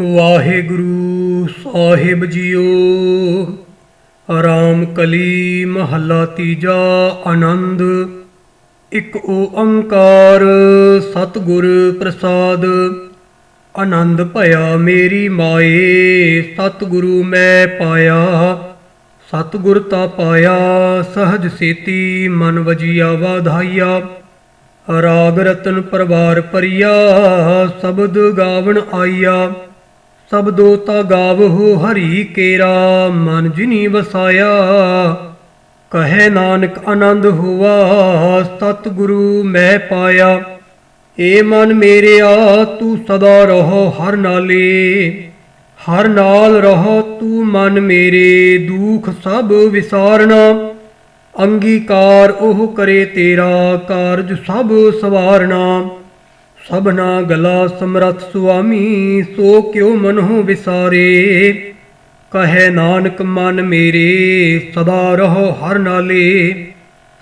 ਵਾਹਿਗੁਰੂ ਸਾਹਿਬ JIO ਆਰਾਮ ਕਲੀ ਮਹੱਲਾ ਤੀਜਾ ਆਨੰਦ, ਇੱਕ ਓੰਕਾਰ ਸਤਿਗੁਰ ਪ੍ਰਸਾਦ। ਆਨੰਦ ਭਇਆ ਮੇਰੀ ਮਾਏ, ਸਤਿਗੁਰੂ ਮੈਂ ਪਾਇਆ। ਸਤਿਗੁਰ ਤਾ ਪਾਇਆ, ਸਹਜ ਸੇਤੀ ਮਨ ਵਜੀਆ ਵਾਧਾਈਆ। ਰਾਗ ਰਤਨ ਪਰਵਾਰ ਪਰਿਆ, ਸ਼ਬਦ ਗਾਵਣ ਆਈਆ। ਸਬਦੋ ਤਾ ਗਾਵਹੁ ਹਰੀ ਕੇਰਾ, ਮਨ ਜਿਨੀ ਵਸਾਇਆ। ਕਹੇ ਨਾਨਕ, ਆਨੰਦ ਹੁਆ ਸਤ ਗੁਰੂ ਮੈਂ ਪਾਇਆ। ਏ ਮਨ ਮੇਰਿਆ ਤੂੰ ਸਦਾ ਰਹੋ ਹਰ ਨਾਲੇ। ਹਰ ਨਾਲ ਰਹੋ ਤੂੰ ਮਨ ਮੇਰੇ, ਦੁਖ ਸਭ ਵਿਸਾਰਣਾ ਅੰਗੀਕਾਰ ਉਹ ਕਰੇ ਤੇਰਾ, ਕਾਰਜ ਸਭ ਸਵਾਰਣਾ ਸਭਨਾ ਗਲਾ ਸਮਰਥ ਸੁਆਮੀ, ਸੋ ਕਿਉ ਮਨਹੁ ਵਿਸਾਰੇ? ਕਹੈ ਨਾਨਕ, ਮਨ ਮੇਰੇ, ਸਦਾ ਰਹੋ ਹਰ ਨਾਲੇ।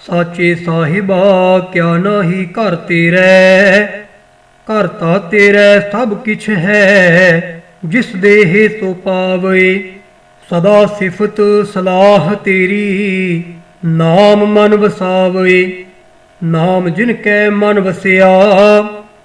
ਸਾਚੇ ਸਾਹਿਬਾ, ਕਿਆ ਨਾਹੀ ਘਰ ਤੇਰੇ? ਘਰ ਤਾ ਤੇਰੇ, ਸਭ ਕਿਛ ਹੈ, ਜਿਸ ਦੇਹ ਸੋ ਪਾਵੇ। ਸਦਾ ਸਿਫਤ ਸਲਾਹ ਤੇਰੀ, ਨਾਮ ਮਨ ਵਸਾਵੇ। ਨਾਮ ਜਿਨ ਕੈ ਮਨ ਵਸਿਆ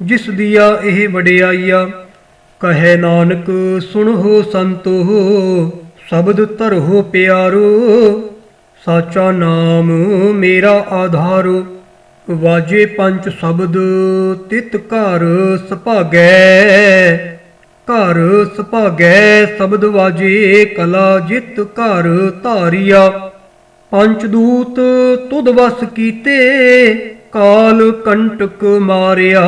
ਜਿਸ ਦੀਆ ਇਹ ਵਡਿਆਈਆ, ਕਹੈ ਨਾਨਕ, ਸੁਣੋ ਸੰਤੋ, ਸ਼ਬਦ ਧਰੋ ਪਿਆਰੋ, ਸਾਚਾ ਨਾਮ ਮੇਰਾ ਆਧਾਰੋ, ਵਾਜੇ ਪੰਜ ਸ਼ਬਦ, ਤਿਤ ਘਰ ਸੁਭਾਗੈ ਘਰ ਸੁਭਾਗੈ, ਸ਼ਬਦ ਵਾਜੇ ਕਲਾ ਜਿਤ ਘਰ ਧਾਰਿਆ, ਪੰਜ ਦੂਤ ਤੁਧ ਵਸ ਕੀਤੇ, ਕਾਲ ਕੰਟਕ ਮਾਰਿਆ।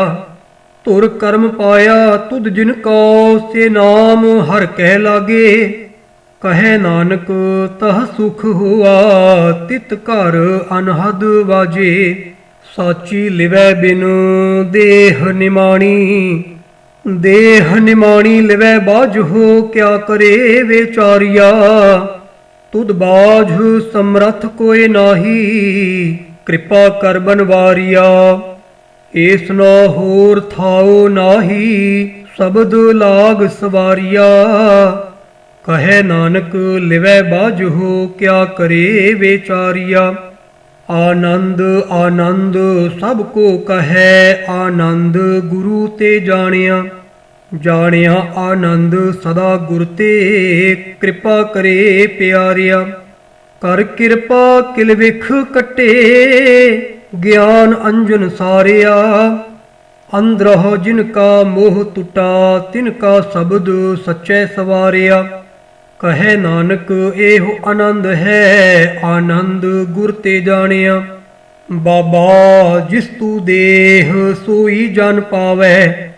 ਧੁਰ ਕਰਮ ਪਾਇਆ, ਤੁਧ ਜਿਨ ਕੋ ਸੇ ਨਾਮ ਹਰ ਕਹਿ ਲਾਗੇ। ਕਹੈ ਨਾਨਕ, ਤਹ ਸੁਖ ਹੁਆ, ਤਿਤ ਘਰ ਅਨਹਦ ਵਾਜੇ। ਸਾਚੀ ਲਿਵੈ ਬਿਨ ਦੇਹ ਨਿਮਾਣੀ। ਦੇਹ ਨਿਮਾਣੀ ਲਿਵੈ ਬਾਝੋ ਕਿਆ ਕਰੇ ਵਿਚਾਰਿਆ ਤੁਧ ਬਾਝ ਸਮਰਥ ਕੋਏ ਨਾਹੀ, ਕਿਰਪਾ ਕਰ ਬਨਵਾਰਿਆ। ਏਸ ਨੋ ਹੋਰ ਥਾਉ ਨਾਹੀ, ਸ਼ਬਦ ਲਾਗ ਸਵਾਰੀਆ। ਕਹੈ ਨਾਨਕ, ਲਿਵੈ ਬਾਝੋ ਕਿਆ ਕਰੇ ਵਿਚਾਰਿਆ। ਆਨੰਦ ਆਨੰਦ, ਸਭ ਕੋ ਕਹੈ ਆਨੰਦ, ਗੁਰੂ ਤੇ ਜਾਣਿਆ। ਜਾਣਿਆ ਆਨੰਦ, ਸਦਾ ਗੁਰ ਤੇ ਕਿਰਪਾ ਕਰੇ ਪਿਆਰਿਆ। ਕਰ ਕਿਰਪਾ, ਕਿਲ ਵਿਖ ਕਟੇ। ਗਿਆਨ ਅੰਜਨ ਸਾਰਿਆ, ਅੰਦਰਹੁ ਜਿਨ ਕਾ ਮੋਹ ਟੁਟਾ, ਤਿਨ ਕਾ ਸ਼ਬਦ ਸਚੈ ਸਵਾਰਿਆ। ਕਹੈ ਨਾਨਕ, ਇਹੋ ਆਨੰਦ ਹੈ, ਆਨੰਦ ਗੁਰ ਤੇ ਜਾਣਿਆ। ਬਾਬਾ, ਜਿਸ ਤੂ ਦੇਹ ਸੋਈ ਜਨ ਪਾਵੈ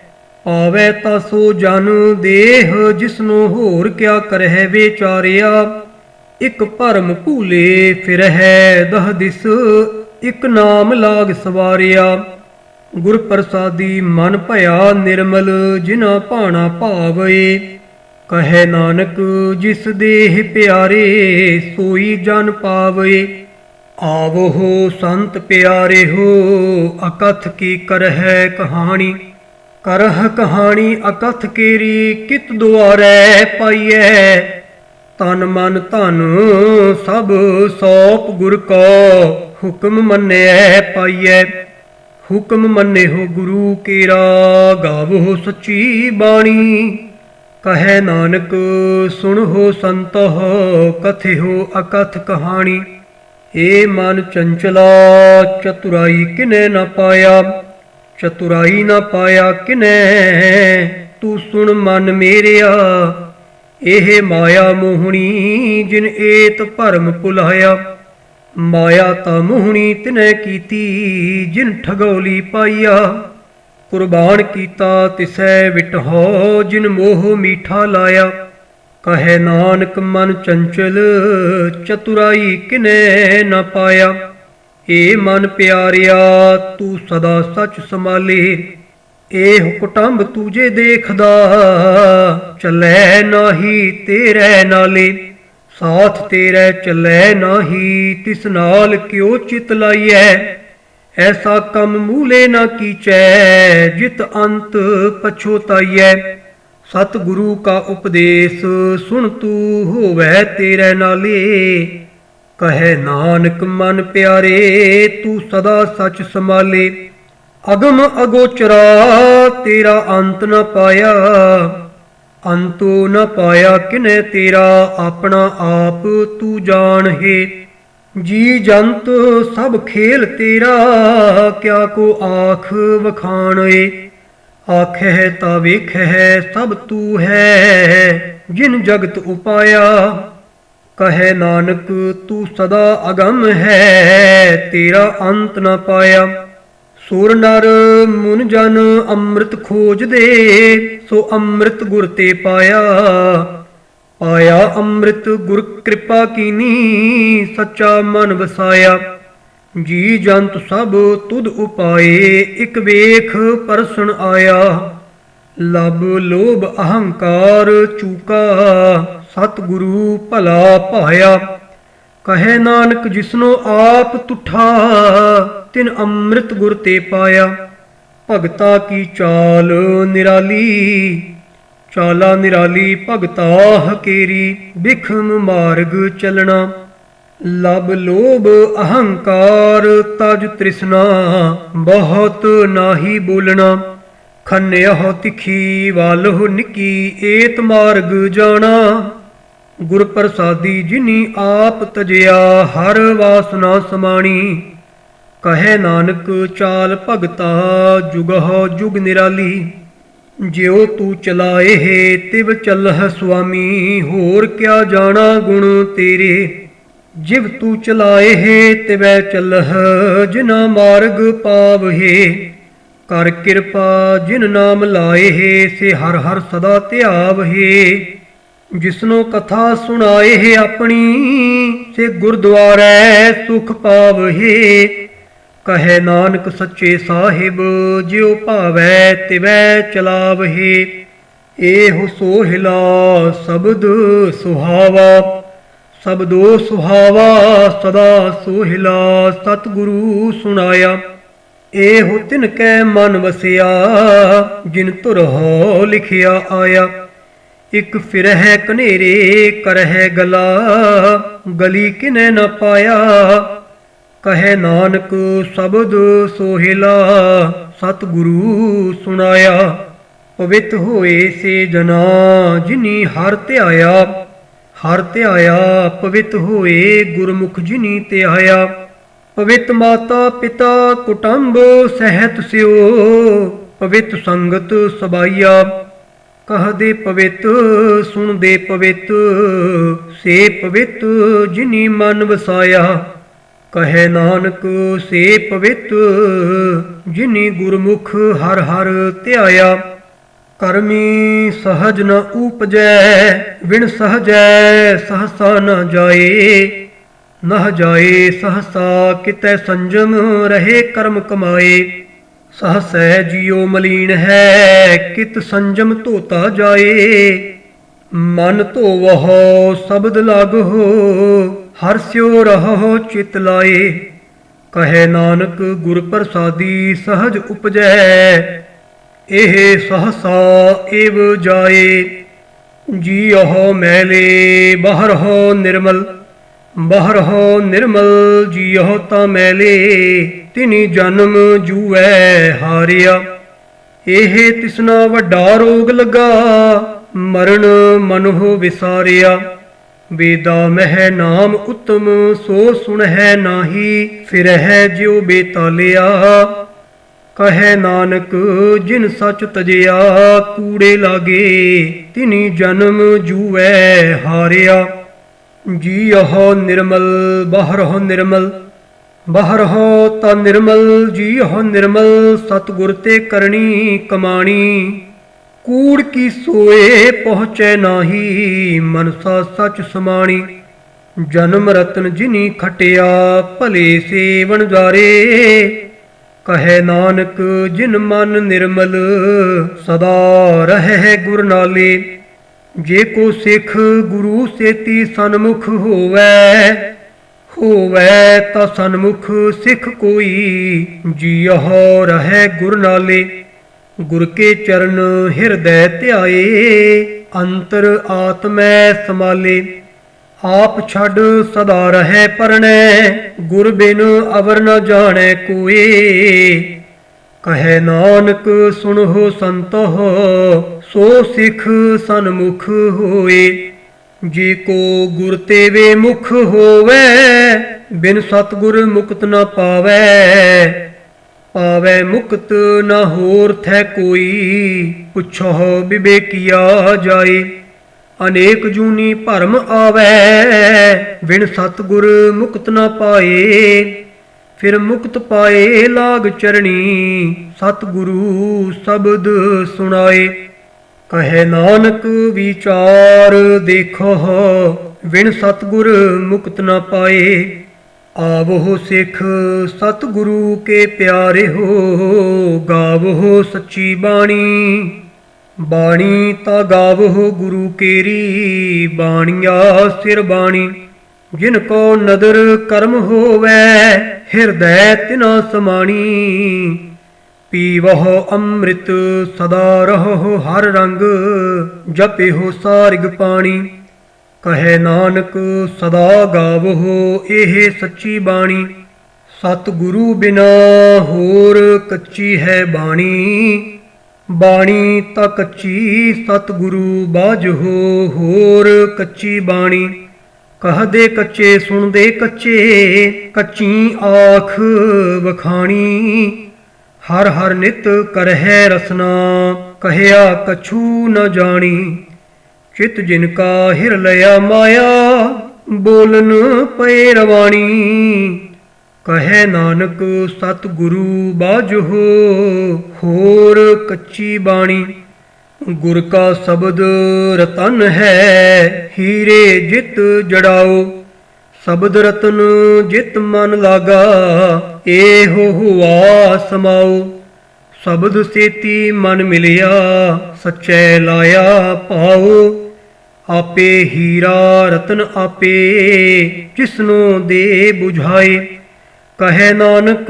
ਪਾਵੈ ਤਾਂ ਸੋ ਜਨ ਦੇਹ, ਜਿਸਨੂੰ ਹੋਰ ਕਿਆ ਕਰਹਿ ਵਿਚਾਰਿਆ। ਇਕ ਭਰਮ ਭੂਲੇ ਫਿਰਹਿ ਦਹ ਦਿਸ ਇਕ ਨਾਮ ਲਾਗ ਸਵਾਰਿਆ। ਗੁਰ ਪ੍ਰਸਾਦੀ ਮਨ ਭਇਆ ਨਿਰਮਲ ਜਿਨਾ ਭਾਣਾ ਭਾਵੇ ਕਹੈ ਨਾਨਕ, ਜਿਸ ਦੇਹ ਪਿਆਰੇ, ਸੋਈ ਜਨ ਪਾਵੇ ਆਵੋ ਸੰਤ ਪਿਆਰੇ ਹੋ, ਅਕਥ ਕੀ ਕਰਹਿ ਕਹਾਣੀ। ਕਰਹ ਕਹਾਣੀ ਅਕਥ ਕੇਰੀ, ਕਿਤ ਦੁਆਰੈ ਪਾਈਐ। ਤਨ ਮਨ ਧਨ, ਸਭ ਸੋਪ ਗੁਰ ਕੋ। ਹੁਕਮ ਮੰਨਿਐ ਪਾਈਐ। ਹੁਕਮ ਮੰਨੇ ਹੋ ਗੁਰੂ ਕੇਰਾ, ਗਾਵੋ ਸੱਚੀ ਬਾਣੀ। ਕਹੈ ਨਾਨਕ, ਸੁਣ ਹੋ ਸੰਤ ਹੋ ਸੰਤਹ ਹੋ ਅਕਥ ਕਹਾਣੀ। ਏ ਮਨ ਚੰਚਲਾ, ਚਤੁਰਾਈ ਕਿਨੇ ਨਾ ਪਾਇਆ। ਚਤੁਰਾਈ ਨਾ ਪਾਇਆ ਕਿਨੇ, ਤੂੰ ਸੁਣ ਮਨ ਮੇਰਿਆ। ਇਹ ਮਾਇਆ ਮੋਹਣੀ, ਜਿਨ ਏਤ ਭਰਮ ਭੁਲਾਇਆ ਮਾਇਆ ਤਾਂ ਮੋਹਣੀ ਤਿਨੈ ਕੀਤੀ, ਜਿਨ ਠਗੋਲੀ ਪਾਈਆ। ਕੁਰਬਾਨ ਕੀਤਾ ਤਿਸੈ ਵਿਟਹੋ, ਜਿਨ ਮੋਹ ਮੀਠਾ ਲਾਇਆ। ਕਹੇ ਨਾਨਕ ਮਨ ਚੰਚਲ, ਚਤੁਰਾਈ ਕਿਨੈ ਨ ਪਾਇਆ। ਏ ਮਨ ਪਿਆਰਿਆ, ਤੂੰ ਸਦਾ ਸੱਚ ਸੰਭਾਲੇ। ਇਹ ਕੁਟੰਬ ਤੂਜੇ ਦੇਖਦਾ, ਚੱਲੈ ਨਾਹੀ ਤੇਰੇ ਨਾਲੇ। ਸਾਥ ਤੇਰੇ ਚੱਲੈ ਨਾਹੀ, ਤਿਸ ਨਾਲ ਕਿਉ ਚਿਤ ਲਾਈਐ? ਐਸਾ ਕੰਮ ਮੂਲੇ ਨਾ ਕੀਚੈ, ਜਿਤ ਅੰਤ ਪਛੋਤਾਈਐ ਸਤ ਗੁਰੂ ਕਾ ਉਪਦੇਸ਼, ਸੁਣ ਤੂੰ ਹੋਵੈ ਤੇਰੇ ਨਾਲੇ। ਕਹੈ ਨਾਨਕ, ਮਨ ਪਿਆਰੇ, ਤੂੰ ਸਦਾ ਸੱਚ ਸੰਭਾਲੇ। ਅਗਮ ਅਗੋਚਰਾ, ਤੇਰਾ ਅੰਤ ਨਾ ਪਾਇਆ। ਅੰਤੋ ਨ ਪਾਇਆ ਕਿਨੇ ਤੇਰਾ, ਆਪਣਾ ਆਪ ਤੂੰ ਜਾਣ ਹੈ। ਜੀ ਜੰਤ ਸਭ ਖੇਲ ਤੇਰਾ, ਕਿਆ ਕੋ ਆਖ ਵਖਾਣ ਏ। ਆਖਹਿ ਤਾ ਵੇਖਹਿ ਸਭ ਤੂੰ ਹੈ, ਜਿਨ ਜਗਤ ਉਪਾਇਆ। ਕਹੈ ਨਾਨਕ ਤੂੰ ਸਦਾ ਅਗੰਮ ਹੈ, ਤੇਰਾ ਅੰਤ ਨ ਪਾਇਆ। ਸੁਰ ਨਰ ਮੁਨ ਜਨ ਅੰਮ੍ਰਿਤ ਖੋਜਦੇ ਸੋ ਅੰਮ੍ਰਿਤ ਗੁਰ ਤੇ ਪਾਇਆ। ਪਾਇਆ ਅੰਮ੍ਰਿਤ ਗੁਰ ਕਿਰਪਾ ਕੀਨੀ, ਸੱਚਾ ਮਨ ਵਸਾਇਆ। ਜੀ ਜੰਤ ਸਭ ਤੁਧ ਉਪਾਏ, ਇਕ ਵੇਖ ਪਰਸਣ ਆਇਆ। ਲਬ ਲੋਭ ਅਹੰਕਾਰ ਚੂਕਾ ਸਤ ਗੁਰੂ ਭਲਾ ਭਾਇਆ ਕਹੇ ਨਾਨਕ, ਜਿਸਨੋ ਆਪ ਤੁਠਾ, ਤਿਨ ਅੰਮ੍ਰਿਤ ਗੁਰ ਤੇ ਪਾਇਆ। ਭਗਤਾ ਕੀ ਚਾਲ ਨਿਰਾਲੀ, ਚਾਲਾ ਨਿਰਾਲੀ ਭਗਤਾ ਹਕੇਰੀ, ਬਿਖਮ ਮਾਰਗ ਚਲਣਾ। ਲਬ ਲੋਭ ਅਹੰਕਾਰ ਤਜ ਤ੍ਰਿਸ਼ਨਾ, ਬਹੁਤ ਨਾਹੀ ਬੋਲਣਾ। ਖੰਨਿਆ ਤਿਖੀ ਵਾਲਹੁ ਨਿੱਕੀ ਏਤ ਮਾਰਗ ਜਾਣਾ। ਗੁਰ ਪ੍ਰਸਾਦੀ ਜਿਨੀ ਆਪ ਤਜਿਆ, ਹਰ ਵਾਸਨਾ ਸਮਾਣੀ। ਕਹੈ ਨਾਨਕ, ਚਾਲ ਭਗਤਾ, ਜੁਗਹ ਜੁਗ ਨਿਰਾਲੀ। ਜਿਉ ਤੂੰ ਚਲਾਏ ਹੈ ਤਿਵ ਚੱਲਹ ਸੁਆਮੀ। ਹੋਰ ਕਿਆ ਜਾਣਾ ਗੁਣ ਤੇਰੇ? ਜਿਵ ਤੂੰ ਚਲਾਏ ਹੈ ਤਿਵੈ ਚੱਲਹ, ਜਿਨਾ ਮਾਰਗ ਪਾਵਹੇ। ਕਰ ਕਿਰਪਾ, ਜਿਨ ਨਾਮ ਲਾਏ ਹੈ ਸੇ ਹਰ ਹਰ ਸਦਾ ਧਿਆਵਹੇ। ਜਿਸਨੋ ਕਥਾ ਸੁਣਾਏ ਆਪਣੀ, ਸੇ ਗੁਰਦੁਆਰੇ ਸੁਖ ਪਾਵਹੇ। ਕਹੈ ਨਾਨਕ ਸੱਚੇ ਸਾਹਿਬ, ਜਿਉ ਭਾਵੈ ਤਿਵੈ ਚਲਾਵਹੇ। ਏਹੁ ਸੋਹਿਲਾ ਸ਼ਬਦ ਸੁਹਾਵਾ, ਸਬਦੋ ਸੁਹਾਵਾ ਸਦਾ ਸੋਹਿਲਾ ਸਤਿਗੁਰੂ ਸੁਣਾਇਆ। ਏਹੁ ਤਿਨ ਕੈ ਮਨ ਵਸਿਆ, ਜਿਨ ਤੁਰ ਹੋ ਲਿਖਿਆ ਆਇਆ। ਇਕ ਫਿਰਹਿ ਕਨੇਰੇ ਕਰਹਿ ਗਲਾ, ਗਲੀ ਕਿਨੈ ਨ ਪਾਇਆ। ਕਹੈ ਨਾਨਕ, ਸ਼ਬਦ ਸੋਹਿਲਾ, ਸਤਿਗੁਰੂ ਸੁਣਾਇਆ। ਪਵਿੱਤ ਹੋਏ ਸੇ ਜਨਾ, ਜਿਨੀ ਹਰ ਧਿਆਇਆ। ਹਰ ਧਿਆਇਆ, ਪਵਿੱਤ ਹੋਏ ਗੁਰਮੁਖ ਜਿਨੀ ਧਿਆਇਆ। ਪਵਿੱਤ ਮਾਤਾ ਪਿਤਾ ਕੁਟੰਬ ਸਹਿਤ ਸਿਓ, ਪਵਿੱਤ ਸੰਗਤ ਸਬਾਈਆ। ਕਹਦੇ ਪਵਿੱਤ, ਸੁਣਦੇ ਪਵਿੱਤ, ਸੇ ਪਵਿੱਤ ਜਿਨੀ ਮਨ ਵਸਾਇਆ। ਕਹੇ ਨਾਨਕ, ਸੇ ਪਵਿੱਤ ਜਿਨੀ ਗੁਰਮੁਖ ਹਰ ਹਰ ਧਿਆਇਆ। ਕਰਮੀ ਸਹਜ ਨ ਉਪਜੈ ਵਿਣ ਸਹਜੈ ਸਹਸਾ ਨ ਜਾਏ। ਨਹ ਜਾਏ ਸਹਸਾ ਕਿਤੈ ਸੰਜਮ, ਰਹੇ ਕਰਮ ਕਮਾਏ। ਸਹਸੈ ਜਿਉ ਮਲੀਨ ਹੈ, ਕਿਤ ਸੰਜਮ ਧੋਤਾ ਜਾਏ। ਮਨ ਧੋਵਹੁ, ਸ਼ਬਦ ਲਾਗਹੁ, ਹਰ ਸਿਉ ਰਹੋ ਚਿਤ ਲਾਏ। ਕਹੇ ਨਾਨਕ, ਗੁਰ ਪ੍ਰਸਾਦੀ ਸਹਜ ਉਪਜੈ। ਇਹ ਸਹਸਾ ਏਵ ਜਾਏ। ਜੀਉ ਮੈਲੇ ਬਾਹਰ ਹੋ ਨਿਰਮਲ। ਬਾਹਰ ਹੋ ਨਿਰਮਲ, ਜੀਉ ਤਾਂ ਮੈਲੇ, ਤਿਨੀ ਜਨਮ ਜੂਐ ਹਾਰਿਆ। ਇਹ ਤਿਸਨਾ ਵੱਡਾ ਰੋਗ ਲੱਗਾ, ਮਰਨ ਮਨੁ ਵਿਸਾਰਿਆ। ਬੇਦਾ ਮਹਿ ਨਾਮ ਉਤਮ, ਸੋ ਸੁਣਹਿ ਨਾਹੀ, ਫਿਰਹਿ ਜਿਉ ਬੇਤਾਲਿਆ। ਕਹੈ ਨਾਨਕ, ਜਿਨ ਸਚ ਤਜਿਆ, ਕੂੜੇ ਲਾਗੇ, ਤਿਨੀ ਜਨਮ ਜੂਐ ਹਾਰਿਆ। ਜੀ ਜੀਅਹੁ ਨਿਰਮਲ ਬਾਹਰ ਹੋ ਨਿਰਮਲ ਬਾਹਰ ਹੋ ਤਾ ਨਿਰਮਲ ਜੀ ਜੀਅਹੁ ਨਿਰਮਲ, ਸਤਿਗੁਰ ਤੇ ਕਰਨੀ ਕਮਾਣੀ। ਕੂੜ ਕੀ ਸੋਏ ਪਹੁੰਚੈ ਨਾਹੀ, ਮਨਸਾ ਸਚ ਸਮਾਣੀ। ਜਨਮ ਰਤਨ ਜਿਨੀ ਖਟਿਆ, ਭਲੇ ਸੇਵਨ ਜਾਰੇ। ਕਹੈ ਨਾਨਕ, ਜਿਨ ਮਨ ਨਿਰਮਲ, ਸਦਾ ਰਹਿ ਗੁਰ ਨਾਲੇ। ਜੇ ਕੋ ਸਿੱਖ ਗੁਰੂ ਸੇਤੀ ਸਨਮੁਖ ਹੋਵੈ ਹੋਵੈ ਤਾਂ ਸਨਮੁਖ ਸਿੱਖ ਕੋਈ ਜੀਉ ਰਹਿ ਗੁਰ ਨਾਲੇ। ਗੁਰ ਕੇ ਚਰਨ ਹਿਰਦੈ ਧਿਆਏ, ਅੰਤਰ ਆਤਮੈ ਸਮਾਲੇ ਆਪ ਛੱਡ ਸਦਾ ਰਹਿ ਪਰਣੈ, ਗੁਰ ਬਿਨ ਅਵਰ ਨ ਜਾਣੈ ਕੋਏ। ਕਹੈ ਨਾਨਕ, ਸੁਣੋ ਸੰਤੋ ਸੋ ਸਿੱਖ ਸਨਮੁਖ ਹੋਏ। ਜੇ ਕੋ ਗੁਰ ਤੇ ਵੇ ਮੁਖ ਹੋਵੇ, ਬਿਨ ਸਤਗੁਰ ਮੁਕਤ ਨ ਪਾਵੈ। ਪਾਵੈ ਮੁਕਤ ਨਾ ਹੋਰ ਥੈ ਕੋਈ ਪੁੱਛੋ ਵਿਵੇਕੀਆ ਜਾਏ। ਅਨੇਕ ਜੂਨੀ ਭਰਮ ਆਵੈ, ਬਿਨ ਸਤਗੁਰ ਮੁਕਤ ਨਾ ਪਾਏ। ਫਿਰ ਮੁਕਤ ਪਾਏ ਲਾਗ ਚਰਣੀ, ਸਤਗੁਰੂ ਸ਼ਬਦ ਸੁਣਾਏ। ਕਹੇ ਨਾਨਕ ਵਿਚਾਰ ਦੇਖੋ ਵਿਣ ਸਤਗੁਰ ਮੁਕਤ ਨਾ ਪਾਏ। ਆਵੋ ਸਿੱਖ ਸਤਗੁਰੂ ਕੇ ਪਿਆਰੇ ਹੋ, ਗਾਵੋ ਸੱਚੀ ਬਾਣੀ। ਬਾਣੀ ਤਾ ਗਾਵੋ ਗੁਰੂ ਕੇਰੀ, ਬਾਣੀਆ ਸਿਰ ਬਾਣੀ। ਜਿਨ ਕੋ ਨਦਰ ਕਰਮ ਹੋਵੈ, ਹਿਰਦੈ ਤਿਨਾ ਸਮਾਣੀ। ਪੀਵਹੁ ਅੰਮ੍ਰਿਤ ਸਦਾ ਰਹੋ ਹਰ ਰੰਗ ਜਪਿਹੁ ਸਾਰਿਗ ਪਾਣੀ। ਕਹੇ ਨਾਨਕ, ਸਦਾ ਗਾਵਹੁ ਇਹ ਸੱਚੀ ਬਾਣੀ। ਸਤ ਗੁਰੂ ਬਿਨਾ ਹੋਰ ਕੱਚੀ ਹੈ ਬਾਣੀ। ਬਾਣੀ ਤਾਂ ਕੱਚੀ ਸਤ ਗੁਰੂ ਬਾਝੋ ਹੋਰ ਕੱਚੀ ਬਾਣੀ। ਕਹਦੇ ਕੱਚੇ, ਸੁਣਦੇ ਕੱਚੇ, ਕੱਚੀ ਆਖ ਵਖਾਣੀ। ਹਰ ਹਰ ਨਿਤ ਕਰਹਿ ਰਸਨਾ, ਕਹਿਆ ਕਛੂ ਨ ਜਾਣੀ। ਚਿਤ ਜਿਨ ਕਾ ਹਿਰ ਲਿਆ ਮਾਇਆ, ਬੋਲਨ ਪਏ ਰਵਾਣੀ। ਕਹੈ ਨਾਨਕ ਸਤ ਗੁਰੂ ਬਾਝੋ, ਹੋਰ ਕੱਚੀ ਬਾਣੀ। ਗੁਰ ਕਾ ਸ਼ਬਦ ਰਤਨ ਹੈ, ਹੀਰੇ ਜਿਤ ਜੜਾਓ। ਸ਼ਬਦ ਰਤਨ ਜਿਤ ਮਨ ਲਾਗਾ ਏਹੋ ਹੁਆ ਸਮਾਓ। ਸ਼ਬਦ ਸੇਤੀ ਮਨ ਮਿਲਿਆ, ਸਚੈ ਲਾਇਆ ਪਾਓ। ਆਪੇ ਹੀਰਾ ਰਤਨ ਆਪੇ, ਜਿਸਨੂੰ ਦੇ 부ਝਾਏ ਕਹੇ ਨਾਨਕ,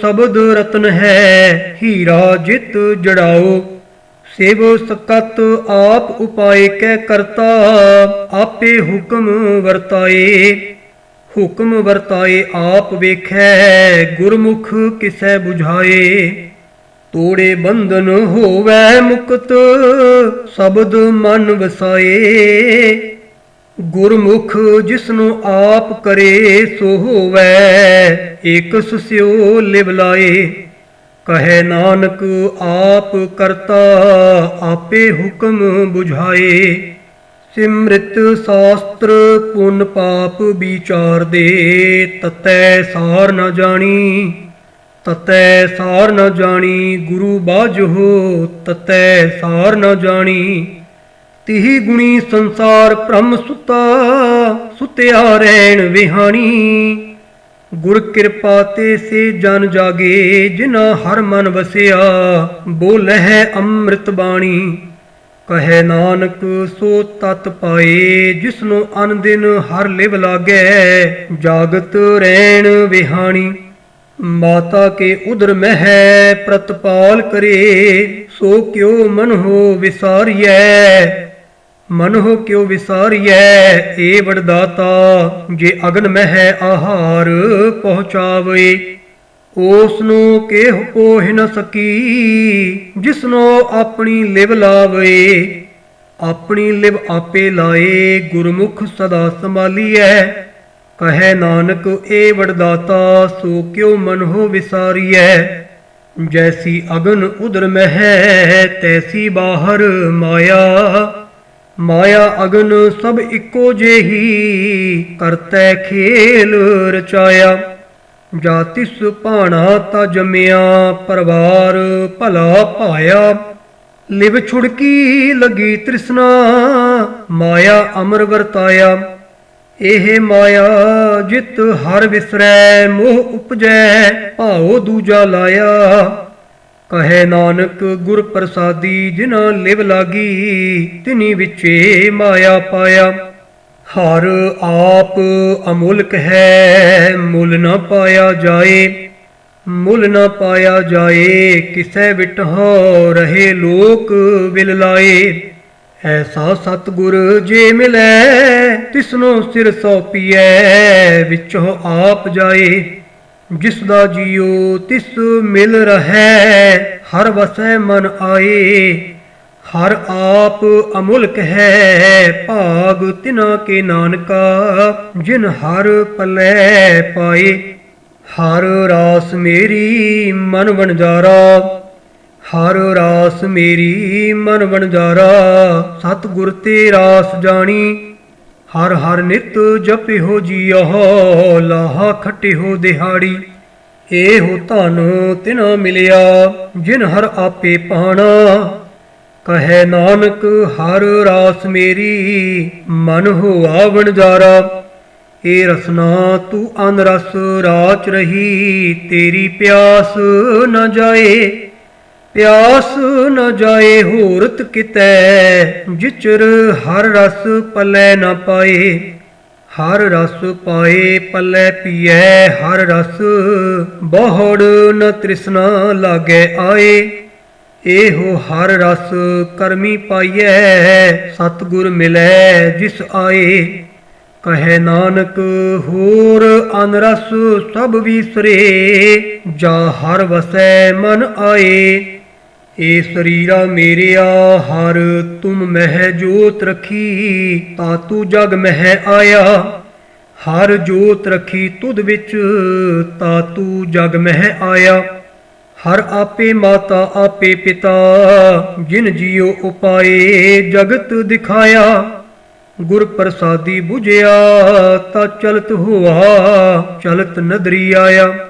ਸ਼ਬਦ ਰਤਨ ਹੈ, ਹੀਰਾ ਜਿਤ ਜੜਾਓ। ਸੇਵੋ ਸਕਤ ਆਪ ਉਪਾਏ ਕੈ ਕਰਤਾ, ਆਪੇ ਹੁਕਮ ਵਰਤਾਏ। ਹੁਕਮ ਵਰਤਾਏ ਆਪ ਵੇਖੈ, ਗੁਰਮੁਖ ਕਿਸੈ 부ਝਾਏ ਤੋੜੇ ਬੰਧਨ ਹੋਵੈ ਮੁਕਤ, ਸ਼ਬਦ ਮਨ ਵਸਾਏ। ਗੁਰਮੁਖ ਜਿਸਨੂੰ ਆਪ ਕਰੇ, ਸੋ ਹੋਵੈ ਏਕ ਸੁਸਿਓ ਲਿਵ ਲਾਏ। ਕਹੈ ਨਾਨਕ, ਆਪ ਕਰਤਾ ਆਪੇ ਹੁਕਮ 부ਝਾਏ ਸਿਮ੍ਰਿਤ ਸ਼ਾਸਤਰ ਪੁੰਨ ਪਾਪ ਵਿਚਾਰ ਦੇ, ਤਤੈ ਸਾਰ ਨ ਜਾਣੀ। ਤਤੈ ਸਾਰ ਨ ਜਾਣੀ, ਗੁਰੂ ਬਾਝੋ ਤਤੈ ਸਾਰ ਨ ਜਾਣੀ। ਤਿਹੀ ਗੁਣੀ ਸੰਸਾਰ ਭ੍ਰਮ ਸੁਤਾ, ਸੁਤਿਆ ਰਹਿਣ ਵਿਹਾਣੀ। ਗੁਰ ਕਿਰਪਾ ਤੇ ਸੇ ਜਨ ਜਾਗੇ ਜਿਨਾ ਹਰ ਮਨ ਵਸਿਆ। ਬੋਲਹਿ ਅੰਮ੍ਰਿਤ ਬਾਣੀ। ਕਹੈ ਨਾਨਕ, ਸੋ ਤਤ ਪਾਏ, ਜਿਸਨੂੰ ਅਨ ਦਿਨ ਹਰ ਲਿਵ ਲਾਗੈ, ਜਾਗਤ ਰਹਿਣ ਵਿਹਾਣੀ। ਮਾਤਾ ਕੇ ਉਦਰ ਮਹਿ, ਪ੍ਰਤਪਾਲ ਕਰੇ, ਸੋ ਕਿਉ ਮਨ ਹੋ ਵਿਸਾਰੀਐ। ਮਨ ਕਿਉ ਵਿਸਾਰੀਐ? ਏ ਵਡਦਾਤਾ, ਜੇ ਅਗਨ ਮਹਿ ਆਹਾਰ ਪਹੁੰਚਾਵੇ ਉਸ ਨੂੰ ਕਿਹ ਪੋਹਿ ਨ ਸਕੀ, ਜਿਸਨੋ ਆਪਣੀ ਲਿਵ ਲਾਵੇ। ਆਪਣੀ ਲਿਵ ਆਪੇ ਲਾਏ, ਗੁਰਮੁਖ ਸਦਾ ਸੰਭਾਲੀਐ। ਕਹੈ ਨਾਨਕ, ਏ ਵਡਦਾਤਾ, ਸੋ ਕਿਉ ਮਨ ਵਿਸਾਰੀਐ? ਜੈਸੀ ਅਗਨ ਉਦਰ ਮਹਿ, ਤੈਸੀ ਬਾਹਰ ਮਾਇਆ। ਮਾਇਆ ਅਗਨ ਸਭ ਇੱਕੋ ਜਿਹੀ ਕਰਤੈ ਖੇਲ ਰਚਾਇਆ। ਜਾ ਤਿਸ ਭਾਣਾ ਤਾ ਜਮਿਆ, ਪਰਵਾਰ ਭਲਾ ਪਾਇਆ ਲਿਵ ਛੁੜਕੀ ਲੱਗੀ ਤ੍ਰਿਸ਼ਨਾ, ਮਾਇਆ ਅਮਰ ਵਰਤਾਇਆ। ਇਹ ਮਾਇਆ ਜਿਤ ਹਰ ਵਿਸਰੈ, ਮੋਹ ਉਪਜੈ, ਭਾਉ ਦੂਜਾ ਲਾਇਆ। ਕਹੇ ਨਾਨਕ ਗੁਰ ਪ੍ਰਸਾਦੀ ਜਿਨਾ ਲਿਵ ਲਾਗੀ, ਤਿਨੀ ਵਿਚੇ ਮਾਇਆ ਪਾਇਆ। ਹਰ ਆਪ ਅਮੁਲਕ ਹੈ, ਮੁੱਲ ਨਾ ਪਾਇਆ ਜਾਏ। ਮੁੱਲ ਨਾ ਪਾਇਆ ਜਾਏ, ਕਿਸੈ ਵਿਟਹੁ ਰਹੇ ਲੋਕ ਵਿਲ ਲਾਏ। ਐਸਾ ਸਤਿਗੁਰ ਜੇ ਮਿਲੈ, ਤਿਸਨੋ ਸਿਰ ਸੌਪੀਐ ਵਿਚੋ ਆਪ ਜਾਏ। ਜਿਸ ਦਾ ਜੀਉ ਤਿਸ ਮਿਲ ਰਹੈ, ਹਰ ਵਸੈ ਮਨ ਆਏ। ਹਰ ਆਪ ਅਮੁਲਕ ਹੈ ਭਾਗ ਤਿਨਾ ਕੇ ਨਾਨਕਾ, ਜਿਨ ਹਰ ਪਲੈ ਪਾਏ। ਹਰ ਰਾਸ ਮੇਰੀ ਮਨ ਵਣਜਾਰਾ, ਹਰ ਰਾਸ ਮੇਰੀ ਮਨ ਵਣਜਾਰਾ। ਸਤਿਗੁਰ ਤੇ ਰਾਸ ਜਾਣੀ ਹਰ ਹਰ ਨਿਤ ਜਪਿਓ ਜੀਓ ਲਾਹਾ ਖਟਿਓ ਦਿਹਾੜੀ। ਇਹੋ ਧਨ ਤਿਨਾ ਮਿਲਿਆ, ਜਿਨ ਹਰ ਆਪੇ ਪਾਣਾ। ਕਹੈ ਨਾਨਕ, ਹਰ ਰਾਸ ਮੇਰੀ, ਮਨ ਹੋ ਹੋਆ ਵਣਜਾਰਾ ਏ ਰਸਨਾ, ਤੂੰ ਅਨ ਰਸ ਰਾਚ ਰਹੀ, ਤੇਰੀ ਪਿਆਸ ਨਾ ਜਾਏ। ਪਿਆਸ ਨ ਜਾਏ ਹੋਰਤ ਕਿਤੈ, ਜਿਚਰ ਹਰ ਰਸ ਪਲੇ ਨ ਪਾਏ। ਹਰ ਰਸ ਪਾਏ, ਪਲੇ ਪੀਐ, ਹਰ ਰਸ ਬਹੁੜ ਨ ਤ੍ਰਿਸ਼ਨਾ ਲਾਗੇ ਆਏ। ਇਹੋ ਹਰ ਰਸ ਕਰਮੀ ਪਾਈਐ, ਸਤਿਗੁਰ ਮਿਲੈ ਜਿਸ ਆਏ। ਕਹੇ ਨਾਨਕ, ਹੋਰ ਅਨਰਸ ਸਭ ਵਿਸਰੇ, ਜਾ ਹਰ ਵਸੈ ਮਨ ਆਏ। ਏ ਸਰੀਰਾ ਮੇਰਿਆ, ਹਰ ਤੁਮ ਮਹਿ ਜੋਤ ਰਖੀ, ਤਾ ਤੂੰ ਜਗ ਮਹਿ ਆਇਆ। ਹਰ ਜੋਤ ਰਖੀ ਤੁਧ ਵਿੱਚ, ਤਾ ਤੂੰ ਜਗ ਮਹਿ ਆਇਆ। ਹਰ ਆਪੇ ਮਾਤਾ, ਆਪੇ ਪਿਤਾ, ਜਿਨ ਜੀਉ ਉਪਾਏ, ਜਗਤ ਦਿਖਾਇਆ। ਗੁਰ ਪ੍ਰਸਾਦੀ 부ਝਿਆ ਤਾ ਚਲਤ ਹੋਆ, ਚਲਤ ਨਦਰੀ ਆਇਆ।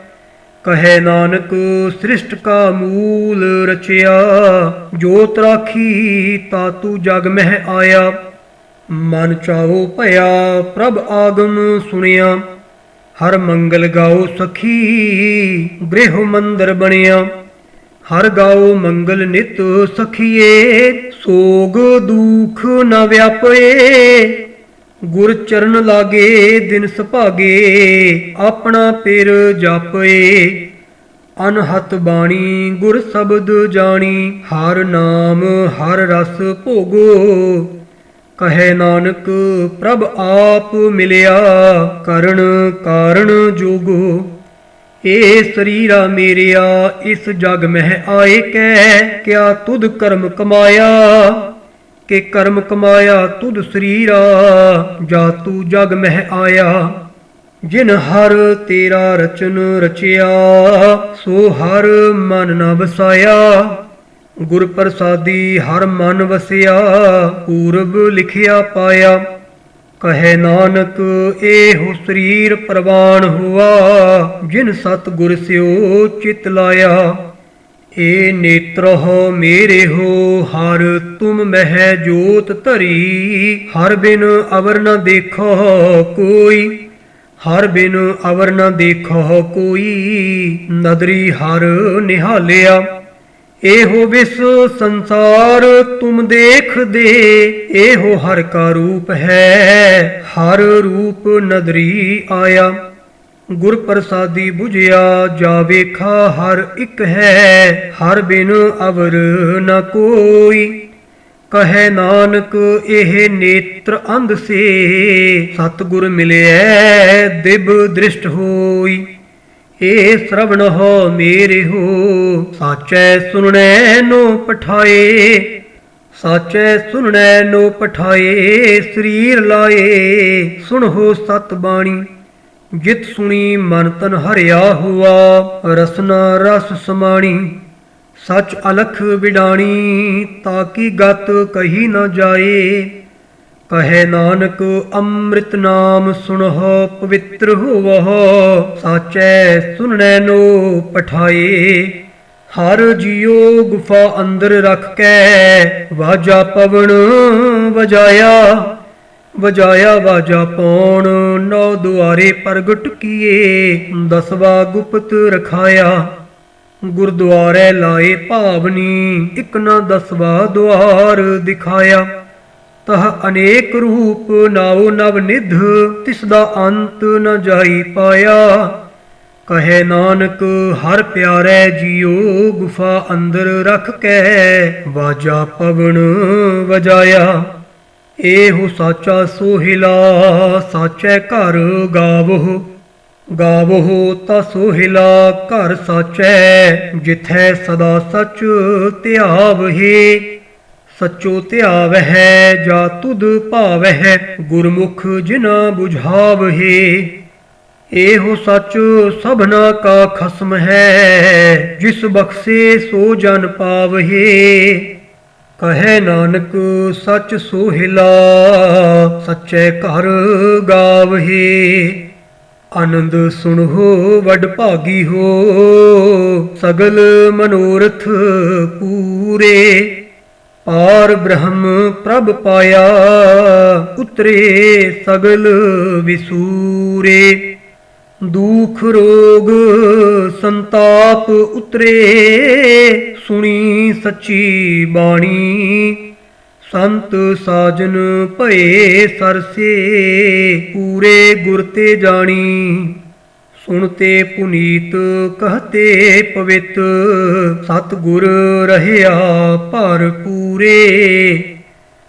ਕਹੈ ਨਾਨਕ, ਸ੍ਰਿਸ਼ਟ ਕਾ ਮੂਲ ਰਚਿਆ, ਜੋਤ ਰਾਖੀ ਤਾ ਤੂੰ ਜਗ ਮਹਿ ਆਇਆ। ਮਨ ਚਾਉ ਭਇਆ, ਪ੍ਰਭ ਆਗਮ ਸੁਣਿਆ। ਹਰ ਮੰਗਲ ਗਾਓ ਸਖੀ, ਗ੍ਰਹਿ ਮੰਦਰ ਬਣਿਆ। ਹਰ ਗਾਓ ਮੰਗਲ ਨਿਤ ਸਖੀਏ, ਸੋਗ ਦੁਖ ਨ ਵਿਆਪੇ ਗੁਰ ਚਰਨ ਲਾਗੇ, ਦਿਨ ਸੁਭਾਗੇ, ਆਪਣਾ ਪਿਰ ਜਾਪੇ। ਅਨਹਤ ਬਾਣੀ, ਗੁਰ ਸ਼ਬਦ ਜਾਣੀ, ਹਰ ਨਾਮ, ਹਰ ਰਸ ਭੋਗੋ। ਕਹੇ ਨਾਨਕ, ਪ੍ਰਭ ਆਪ ਮਿਲਿਆ, ਕਰਨ ਕਾਰਣ ਜੋਗੋ। ਏ ਸਰੀਰਾ ਮੇਰਿਆ, ਇਸ ਜਗ ਮਹਿ ਆਏ ਕੈ, ਕਿਆ ਤੁਧ ਕਰਮ ਕਮਾਇਆ। ਕਿ ਕਰਮ ਕਮਾਇਆ ਤੁਧ ਸਰੀਰਾ, ਜਾ ਤੂ ਜਗ ਮਹਿ ਆਇਆ। ਜਿਨ ਹਰ ਤੇਰਾ ਰਚਨ ਰਚਿਆ, ਸੋ ਹਰ ਮਨ ਨਾ ਵਸਾਇਆ। ਗੁਰ ਪ੍ਰਸਾਦੀ ਹਰ ਮਨ ਵਸਿਆ, ਪੂਰਬ ਲਿਖਿਆ ਪਾਇਆ। ਕਹੇ ਨਾਨਕ, ਇਹੋ ਸਰੀਰ ਪ੍ਰਵਾਨ ਹੁਆ, ਜਿਨ ਸਤ ਗੁਰ ਸਿਓ ਚਿਤ ਲਾਇਆ। ਏ ਨੇਤਰਹੁ ਮੇਰੇ ਹੋ, ਹਰ ਤੁਮ ਮਹਿ ਜੋਤ ਧਰੀ। ਹਰ ਬਿਨ ਅਵਰ ਨ ਦੇਖੋ ਕੋਈ, ਹਰ ਬਿਨ ਅਵਰ ਨ ਦੇਖੋ ਕੋਈ। ਨਦਰੀ ਹਰ ਨਿਹਾਲਿਆ, ਇਹੋ ਵਿਸ ਸੰਸਾਰ ਤੁਮ ਦੇਖਦੇ ਇਹੋ ਹਰ ਕਾ ਰੂਪ ਹੈ, ਹਰ ਰੂਪ ਨਦਰੀ ਆਇਆ। ਗੁਰ ਪ੍ਰਸਾਦੀ 부ਝਿਆ ਜਾ ਵੇਖਾ ਹਰ ਇੱਕ ਹੈ, ਹਰ ਬਿਨ ਅਵਰ ਨ ਕੋਈ। ਕਹੈ ਨਾਨਕ, ਇਹ ਨੇਤਰ ਅੰਧ ਸੇ, ਸਤਿਗੁਰ ਮਿਲਿਐ, ਦਿਬ ਦ੍ਰਿਸ਼ਟ ਹੋਈ। ਏ ਸ਼ਰਵਣ ਹੋ ਮੇਰੇ ਹੋ, ਸਾਚੈ ਸੁਣੈ ਨੋ ਪਠਾਏ। ਸਾਚੈ ਸੁਣੈ ਨੋ ਪਠਾਏ, ਸਰੀਰ ਲਾਏ, ਸੁਣ ਹੋ ਸਤ ਬਾਣੀ ਜਿਤ ਸੁਣੀ ਮਨ ਤਨ ਹਰਿਆ ਹੁਆ, ਰਸਨਾ ਰਸ ਸਮਾਣੀ, ਸਚ ਅਲਖ ਵਿਡਾਣੀ ਤਾਕੀ ਗਤ ਕਹੀ ਨਾ ਜਾਏ। ਕਹੇ ਨਾਨਕ, ਅੰਮ੍ਰਿਤ ਨਾਮ ਸੁਣਹੁ, ਪਵਿੱਤਰ ਹੋਵਹੁ, ਸਾਚੈ ਸੁਣਨੈ ਨੋ ਪਠਾਏ। ਹਰ ਜਿਉ ਗੁਫਾ ਅੰਦਰ ਰੱਖ ਕੇ ਵਾਜਾ ਪਵਨ ਵਜਾਇਆ। ਵਜਾਇਆ ਵਾਜਾ ਪੌਣ, ਨੌ ਦੁਆਰੇ ਪ੍ਰਗਟ ਕੀਏ, ਦਸਵਾ ਗੁਪਤ ਰਖਾਇਆ। ਗੁਰਦੁਆਰੇ ਲਾਏ ਭਾਵਨੀ, ਇਕ ਨਾ ਦਸਵਾ ਦੁਆਰ ਦਿਖਾਇਆ। ਤਹ ਅਨੇਕ ਰੂਪ ਨਾਉ ਨਵ ਨਿਧ, ਤਿਸ ਦਾ ਅੰਤ ਨ ਜਾਈ ਪਾਇਆ। ਕਹੇ ਨਾਨਕ, ਹਰ ਪਿਆਰੇ ਜੀਉ ਗੁਫਾ ਅੰਦਰ ਰੱਖ ਕੇ, ਵਾਜਾ ਪਵਨ ਵਜਾਇਆ। ਇਹੋ ਸਾਚਾ ਸੋਹਿਲਾ, ਸਾਚੇ ਘਰ ਗਾਵੋ ਗਾਵੋ ਤਾ ਸੋਹਿਲਾ, ਘਰ ਸਾਚੈ, ਜਿਥੈ ਸਦਾ ਸਚ ਧਿਆਵਹਿ। ਸਚੋ ਧਿਆਵਹਿ, ਜਾ ਤੁਧ ਭਾਵਹਿ, ਗੁਰਮੁਖ ਜਿਨਾ 부ਝਾਵਹਿ ਇਹੋ ਸਚ ਸਭਨਾ ਕਾ ਖਸਮ ਹੈ, ਜਿਸ ਬਖਸ਼ੇ ਸੋ ਜਨ ਪਾਵਹਿ। ਕਹੈ ਨਾਨਕ, ਸੱਚ ਸੋਹਿਲਾ, ਸਚੈ ਘਰ ਗਾਵਹਿ। ਆਨੰਦ ਸੁਣੋ, ਵਡ ਭਾਗੀ ਹੋ। ਸਗਲ ਮਨੋਰਥ ਪੂਰੇ। ਪਾਰ ਬ੍ਰਹਮ ਪ੍ਰਭ ਪਾਇਆ, ਉਤਰੇ ਸਗਲ ਵਿਸੂਰੇ। ਦੁਖ ਰੋਗ ਸੰਤਾਪ ਉਤਰੇ, ਸੁਣੀ ਸੱਚੀ ਬਾਣੀ। ਸੰਤ ਸਾਜਨ ਭਏ ਸਰਸੇ ਪੂਰੇ ਗੁਰ ਤੇ ਜਾਣੀ। ਸੁਣਤੇ ਪੁਨੀਤ ਕਹਤੇ ਪਵਿੱਤ ਸਤ ਗੁਰ ਰਹਿਆ ਭਰ ਪੂਰੇ।